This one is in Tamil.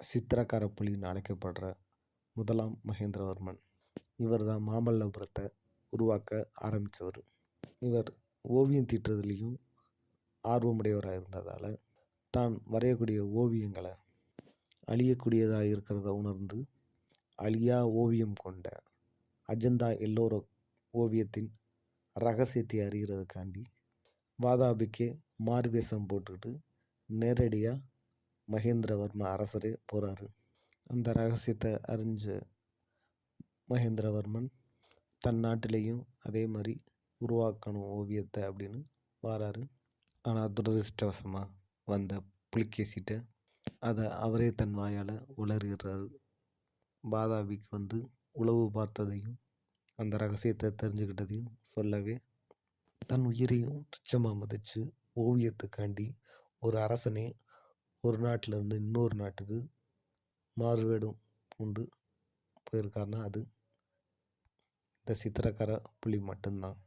சித்திரக்கார புலின்னு அழைக்கப்படுற முதலாம் மகேந்திரவர்மன். இவர் தான் மாமல்லபுரத்தை உருவாக்க ஆரம்பித்தவர். இவர் ஓவியம் தீட்டுறதுலேயும் ஆர்வமுடையவராக இருந்ததால் தான் வரையக்கூடிய ஓவியங்களை அழியக்கூடியதாக இருக்கிறத உணர்ந்து அழியா ஓவியம் கொண்ட அஜந்தா எல்லோர ஓவியத்தின் ரகசியத்தை அறிகிறதுக்காண்டி வாதாபிக்கே மார்வேஷம் போட்டுக்கிட்டு நேரடியாக மகேந்திரவர்ம அரசரே போகிறாரு அந்த ரகசியத்தை அறிஞ்ச மகேந்திரவர்மன் தன் நாட்டிலையும் அதே மாதிரி உருவாக்கணும் ஓவியத்தை அப்படின்னு வாராரு. ஆனால் துரதிர்ஷ்டவசமாக வந்த புலிகேசிட்ட அதை அவரே தன் வாயால் உளறுகிறாரு பாதாபிக்கு வந்து உளவு பார்த்ததையும் அந்த ரகசியத்தை தெரிஞ்சுக்கிட்டதையும் சொல்லவே தன் உயிரையும் துச்சமாக மதித்து ஓவியத்துக்காண்டி ஒரு அரசனே ஒரு நாட்டிலேருந்து இன்னொரு நாட்டுக்கு மாறுவேடம் கொண்டு போயிருக்காருன்னா அது இந்த சித்திரக்கார புலி மட்டும்தான்.